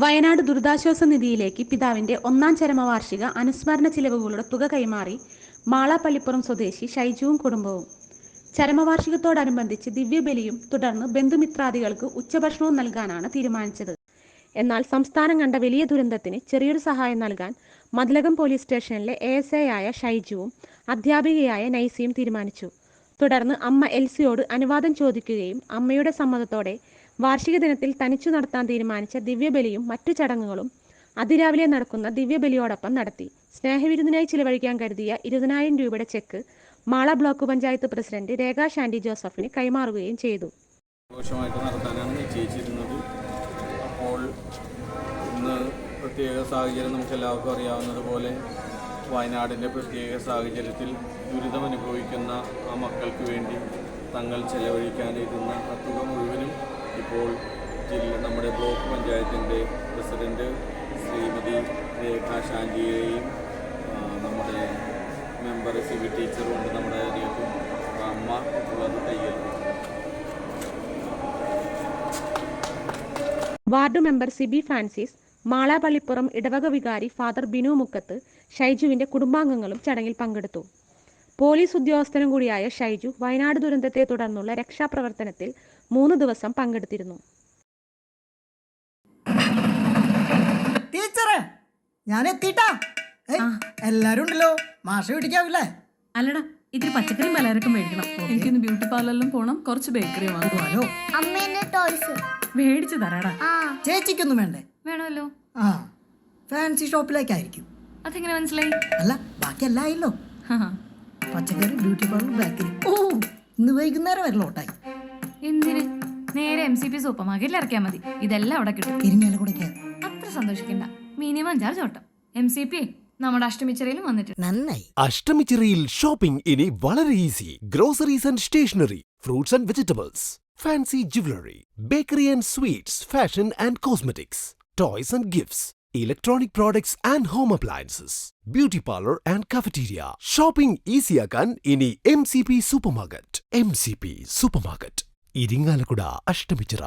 വയനാട് ദുരിതാശ്വാസ നിധിയിലേക്ക് പിതാവിന്റെ ഒന്നാം ചരമവാർഷിക അനുസ്മരണ ചിലവുകളുടെ തുക കൈമാറി മാള പള്ളിപ്പുറം സ്വദേശി ഷൈജുവും കുടുംബവും. ചരമവാർഷികത്തോടനുബന്ധിച്ച് ദിവ്യബലിയും തുടർന്ന് ബന്ധുമിത്രാദികൾക്ക് ഉച്ചഭക്ഷണവും നൽകാനാണ് തീരുമാനിച്ചത്. എന്നാൽ സംസ്ഥാനം കണ്ട വലിയ ദുരന്തത്തിന് ചെറിയൊരു സഹായം നൽകാൻ മതിലകം പോലീസ് സ്റ്റേഷനിലെ എ എസ് ഐ ആയ ഷൈജുവും അധ്യാപികയായ നൈസിയും തീരുമാനിച്ചു. തുടർന്ന് അമ്മ എൽസിയോട് അനുവാദം ചോദിക്കുകയും അമ്മയുടെ സമ്മതത്തോടെ വാർഷിക ദിനത്തിൽ തനിച്ചു നടത്താൻ തീരുമാനിച്ച ദിവ്യബലിയും മറ്റു ചടങ്ങുകളും അതിരാവിലെ നടക്കുന്ന ദിവ്യബലിയോടൊപ്പം നടത്തി. സ്നേഹവിരുന്നിനായി ചിലവഴിക്കാൻ കരുതിയ ഇരുപതിനായിരം രൂപയുടെ cheque Mala block panchayat president Rekha Shandy ജോസഫിന് കൈമാറുകയും ചെയ്തു. അപ്പോൾ ഇന്ന് പ്രത്യേക സാഹചര്യം നമുക്ക് എല്ലാവർക്കും അറിയാവുന്നതുപോലെ വയനാടിന്റെ പ്രത്യേക സാഹചര്യത്തിൽ ദുരിതമനുഭവിക്കുന്ന ആ മക്കൾക്ക് വേണ്ടി തങ്ങൾ ചെലവഴിക്കാനിരുന്ന ആ തുക മുഴുവനും ഇപ്പോൾ ജില്ല നമ്മുടെ ബ്ലോക്ക് പഞ്ചായത്തിന്റെ പ്രസിഡന്റ് ശ്രീമതി രേഖ ശാന്തിയെയും നമ്മുടെ മെമ്പർ സി വി ടീച്ചറുണ്ട് നമ്മുടെ അമ്മ ഉള്ളത് അത് വാർഡ് മെമ്പർ സിബി ഫ്രാൻസിസ് മാളാപള്ളിപ്പുറം ഇടവക വികാരി ഫാദർ ബിനു മുക്കത്ത് ഷൈജുവിന്റെ കുടുംബാംഗങ്ങളും ചടങ്ങിൽ പങ്കെടുത്തു. പോലീസ് ഉദ്യോഗസ്ഥനും കൂടിയായ ഷൈജു വയനാട് ദുരന്തത്തെ തുടർന്നുള്ള രക്ഷാപ്രവർത്തനത്തിൽ മൂന്ന് ദിവസം പങ്കെടുത്തിരുന്നു. ടീച്ചറെ ഞാൻ എത്തിട്ടാ. എല്ലാരും ഉണ്ടല്ലോ. മാഷ പിടിക്കാവില്ലേ അല്ലടാ ഇത്തിരി പച്ചക്കറിയും പലചരക്കും മേടിക്കണം. എനിക്കൊന്ന് ബ്യൂട്ടി പാർലറിലും പോണം. കുറച്ച് ബേക്കറി മേടിച്ചു തരാടാ. ചേച്ചിക്കൊന്നും വേണ്ടേ? വേണമല്ലോ. ആ ഫാൻസി ഷോപ്പിലേക്കായിരിക്കും. അതെങ്ങനെ മനസ്സിലായി? അല്ല ബാക്കി പച്ചക്കറി ബ്യൂട്ടി പാർലർ ബേക്കറി. ഓ ഇന്ന് വൈകുന്നേരം വരെ ലോട്ടായി. എന്തിന് നേരെ എം സി പി സൂപ്പർ മാർക്കറ്റിൽ ഇറക്കിയാൽ മതി. ഇതെല്ലാം അവിടെ കിട്ടും. അത്ര സന്തോഷിക്കണ്ട. മിനിമം ചാർജ് ഓട്ടം. എം സി പി നമ്മുടെ അഷ്ടമിച്ചറയിലും വന്നിട്ടുണ്ട്. നന്നായി. അഷ്ടമിച്ചിറയിൽ ഷോപ്പിംഗ് ഇനി വളരെ easy. Groceries and stationery fruits and vegetables fancy jewellery bakery and sweets fashion and cosmetics toys and gifts electronic products and home appliances beauty parlour and cafeteria shopping ഈസിയാക്കാൻ ഇനി M C P super market M C P super Irinjalakuda Ashtamichira.